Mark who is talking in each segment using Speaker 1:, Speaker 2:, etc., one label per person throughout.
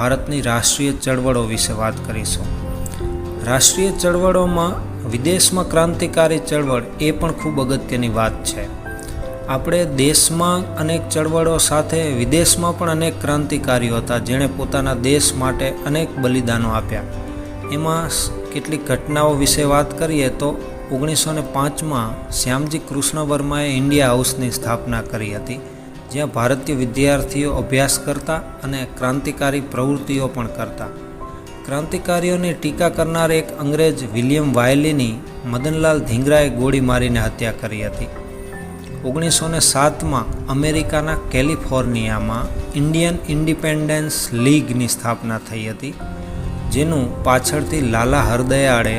Speaker 1: ભારતની રાષ્ટ્રીય ચળવળો વિશે વાત કરીશું. રાષ્ટ્રીય ચળવળોમાં વિદેશમાં ક્રાંતિકારી ચળવળ એ પણ ખૂબ અગત્યની વાત છે. આપણે દેશમાં અનેક ચળવળો સાથે વિદેશમાં પણ અનેક ક્રાંતિકારીઓ હતા જેણે પોતાના દેશ માટે અનેક બલિદાનો આપ્યા. એમાં કેટલીક ઘટનાઓ વિશે વાત કરીએ તો ઓગણીસો ને પાંચમાં શ્યામજી કૃષ્ણ વર્માએ ઇન્ડિયા હાઉસની સ્થાપના કરી હતી. જ્યાં ભારતીય વિદ્યાર્થીઓ અભ્યાસ કરતા અને ક્રાંતિકારી પ્રવૃત્તિઓ પણ કરતા. ક્રાંતિકારીઓની ટીકા કરનાર એક અંગ્રેજ વિલિયમ વાયલીની મદનલાલ ધીંગરાએ ગોળી મારીને હત્યા કરી હતી. ઓગણીસો ને સાતમાં અમેરિકાના કેલિફોર્નિયામાં ઇન્ડિયન ઇન્ડિપેન્ડન્સ લીગની સ્થાપના થઈ હતી, જેનું પાછળથી લાલા હરદયાળે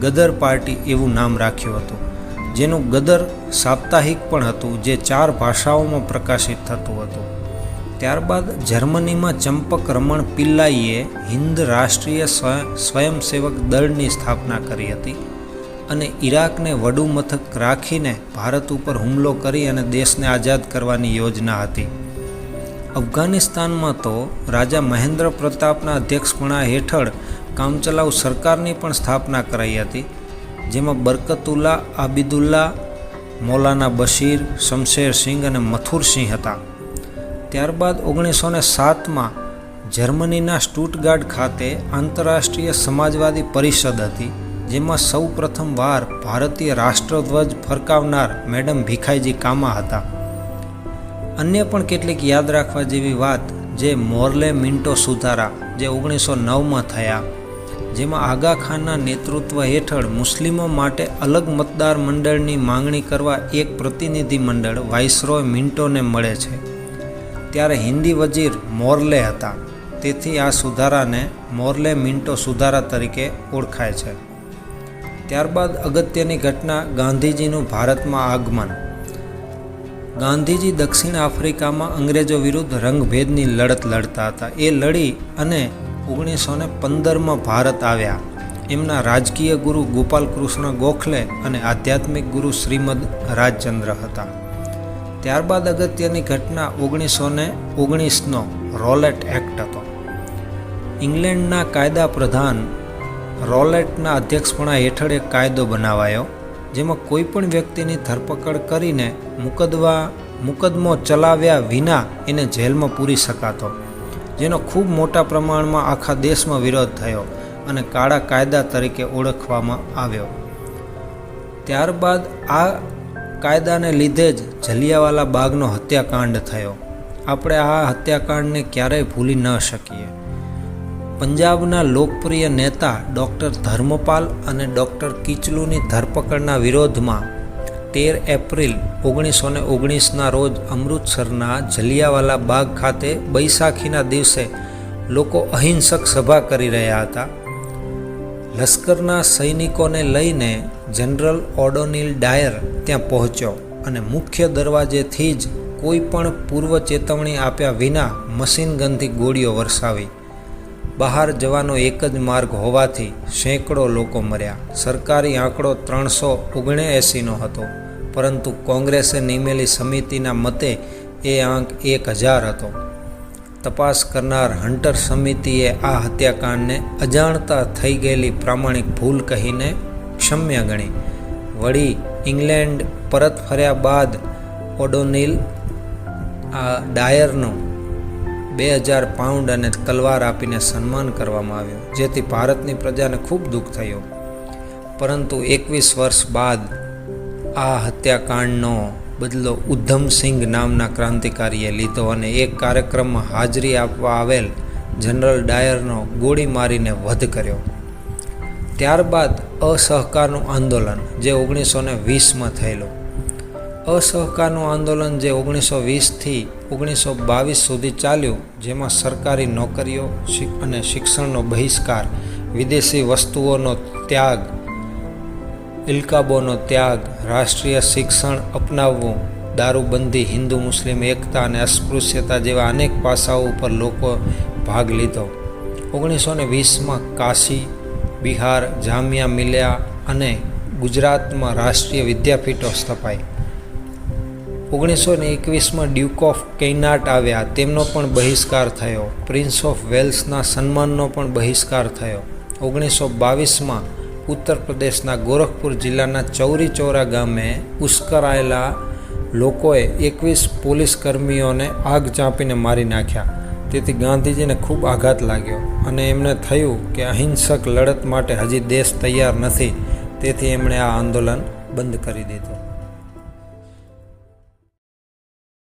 Speaker 1: ગદર પાર્ટી એવું નામ રાખ્યું હતું. જેનું ગદર સાપ્તાહિક પણ હતું, જે ચાર ભાષાઓમાં પ્રકાશિત થતું હતું. ત્યારબાદ જર્મનીમાં ચંપક રમણ પિલ્લાઈએ હિન્દ રાષ્ટ્રીય સ્વયંસેવક દળની સ્થાપના કરી હતી અને ઈરાકને વડુ મથક રાખીને ભારત ઉપર હુમલો કરી અને દેશને આઝાદ કરવાની યોજના હતી. અફઘાનિસ્તાનમાં તો રાજા મહેન્દ્ર પ્રતાપના અધ્યક્ષપણા હેઠળ કામચલાઉ સરકારની પણ સ્થાપના કરાઈ હતી. જેમાં બરકતુલ્લા, આબિદુલ્લા, મૌલાના બશીર, શમશેર સિંહ અને મથુર સિંહ હતા. ત્યારબાદ ઓગણીસો ને સાતમાં જર્મનીના સ્ટુટગાર્ડ ખાતે આંતરરાષ્ટ્રીય સમાજવાદી પરિષદ હતી, જેમાં સૌ પ્રથમવાર ભારતીય રાષ્ટ્રધ્વજ ફરકાવનાર મેડમ ભીખાઈજી કામા હતા. અન્ય પણ કેટલીક યાદ રાખવા જેવી વાત, જે મોરલે મિન્ટો સુધારા, જે ઓગણીસો નવમાં થયા. જેમાં આગા ખાનના નેતૃત્વ હેઠળ મુસ્લિમો માટે અલગ મતદાર મંડળની માંગણી કરવા એક પ્રતિનિધિ મંડળ વાઇસરોય મિન્ટોને મળે છે. ત્યારે હિન્દી વજીર મોરલે હતા. તેથી આ સુધારાને મોરલે મિન્ટો સુધારા તરીકે ઓળખાય છે. ત્યારબાદ અગત્યની ઘટના ગાંધીજીનું ભારતમાં આગમન. ગાંધીજી દક્ષિણ આફ્રિકામાં અંગ્રેજો વિરુદ્ધ રંગભેદની લડત લડતા હતા. એ લડી અને ઓગણીસો ને પંદરમાં ભારત આવ્યા. એમના રાજકીય ગુરુ ગોપાલ કૃષ્ણ ગોખલે અને આધ્યાત્મિક ગુરુ શ્રીમદ રાજચંદ્ર હતા. ત્યારબાદ અગત્યની ઘટના ઓગણીસો ને ઓગણીસનો રોલેટ એક્ટ હતો. ઇંગ્લેન્ડના કાયદા પ્રધાન રોલેટના અધ્યક્ષપણા હેઠળ એક કાયદો બનાવાયો, જેમાં કોઈ પણ વ્યક્તિની ધરપકડ કરીને મુકદવા મુકદમો ચલાવ્યા વિના એને જેલમાં પૂરી શકાતો. જેનો ખૂબ મોટા પ્રમાણમાં આખા દેશમાં વિરોધ થયો અને કાળા કાયદા તરીકે ઓળખવામાં આવ્યો. ત્યારબાદ આ કાયદાને લીધે જ જલિયાવાલા બાગનો હત્યાકાંડ થયો. આપણે આ હત્યાકાંડને ક્યારેય ભૂલી ન શકીએ. પંજાબના લોકપ્રિય નેતા ડૉક્ટર ધર્મપાલ અને ડૉક્ટર કિચલુની ધરપકડના વિરોધમાં તેર એપ્રિલ ઓગણીસો ને ઓગણીસના રોજ અમૃતસરના જલિયાવાલા બાગ ખાતે બૈસાખીના દિવસે લોકો અહિંસક સભા કરી રહ્યા હતા. લશ્કરના સૈનિકોને લઈને જનરલ ઓડોનિલ ડાયર ત્યાં પહોંચ્યો અને મુખ્ય દરવાજેથી જ કોઈ પણ પૂર્વ ચેતવણી આપ્યા વિના મશીનગનથી ગોળીઓ વરસાવી. બહાર જવાનો એક જ માર્ગ હોવાથી સેંકડો લોકો મર્યા. સરકારી આંકડો ત્રણસો ઓગણએંસીનો હતો, પરંતુ કોંગ્રેસે નિમેલી સમિતિના મતે એ આંક એક હજાર હતો. તપાસ કરનાર હન્ટર સમિતિએ આ હત્યાકાંડને અજાણતા થઈ ગયેલી પ્રામાણિક ભૂલ કહીને ક્ષમ્ય ગણી. વળી ઇંગ્લેન્ડ પરત ફર્યા બાદ ઓડોનિલ, આ ડાયરનું બે હજાર પાઉન્ડ અને તલવાર આપીને સન્માન કરવામાં આવ્યું, જેથી ભારતની પ્રજાને ખૂબ દુઃખ થયું. પરંતુ એકવીસ વર્ષ બાદ આ હત્યાકાંડનો બદલો ઉધમસિંઘ નામના ક્રાંતિકારીએ લીધો અને એક કાર્યક્રમમાં હાજરી આપવા આવેલ જનરલ ડાયરનો ગોળી મારીને વધ કર્યો. ત્યારબાદ અસહકારનું આંદોલન, જે ઓગણીસો ને વીસમાં થયેલું. અસહકારનું આંદોલન જે ઓગણીસો વીસથી ઓગણીસો બાવીસ સુધી ચાલ્યું, જેમાં સરકારી નોકરીઓ અને શિક્ષણનો બહિષ્કાર, વિદેશી વસ્તુઓનો ત્યાગ, ઇલકાબોનો ત્યાગ, રાષ્ટ્રીય શિક્ષણ અપનાવવું, દારૂબંધી, હિન્દુ, મુસ્લિમ, એકતા અને અસ્પૃશ્યતા જેવા અનેક પાસાઓ ઉપર લોકો ભાગ લીધો. ઓગણીસો ને વીસમાં કાશી, બિહાર, જામિયા મિલિયા અને ગુજરાતમાં રાષ્ટ્રીય વિદ્યાપીઠો સ્થપાઈ. ઓગણીસો ને એકવીસમાં ડ્યુક ઓફ કેનાટ આવ્યા. તેમનો પણ બહિષ્કાર થયો. પ્રિન્સ ઓફ વેલ્સના સન્માનનો પણ બહિષ્કાર થયો. ઓગણીસો બાવીસમાં ઉત્તર પ્રદેશના ગોરખપુર જિલ્લાના ચૌરી ચૌરા ગામે ઉશ્કરાયેલા લોકોએ એકવીસ પોલીસ કર્મીઓને આગ ચાંપીને મારી નાખ્યા. તેથી ગાંધીજીને ખૂબ આઘાત લાગ્યો અને એમને થયું કે અહિંસક લડત માટે હજી દેશ તૈયાર નથી. તેથી એમણે આ આંદોલન બંધ કરી દીધું.